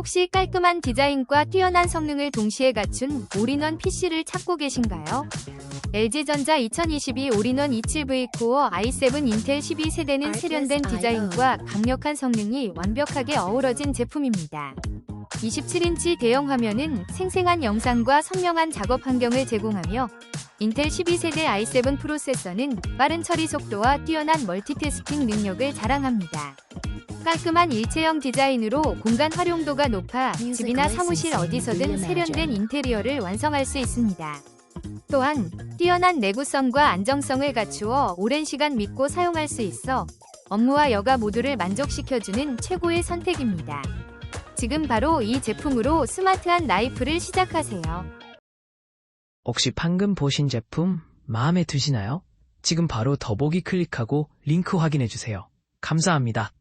혹시 깔끔한 디자인과 뛰어난 성능을 동시에 갖춘 올인원 PC를 찾고 계신가요? LG전자 2022 올인원 27V 코어 i7 인텔 12세대는 세련된 디자인과 강력한 성능이 완벽하게 어우러진 제품입니다. 27인치 대형 화면은 생생한 영상과 선명한 작업 환경을 제공하며 인텔 12세대 i7 프로세서는 빠른 처리 속도와 뛰어난 멀티태스킹 능력을 자랑합니다. 깔끔한 일체형 디자인으로 공간 활용도가 높아 집이나 사무실 어디서든 세련된 인테리어를 완성할 수 있습니다. 또한 뛰어난 내구성과 안정성을 갖추어 오랜 시간 믿고 사용할 수 있어 업무와 여가 모두를 만족시켜주는 최고의 선택입니다. 지금 바로 이 제품으로 스마트한 라이프를 시작하세요. 혹시 방금 보신 제품 마음에 드시나요? 지금 바로 더보기 클릭하고 링크 확인해주세요. 감사합니다.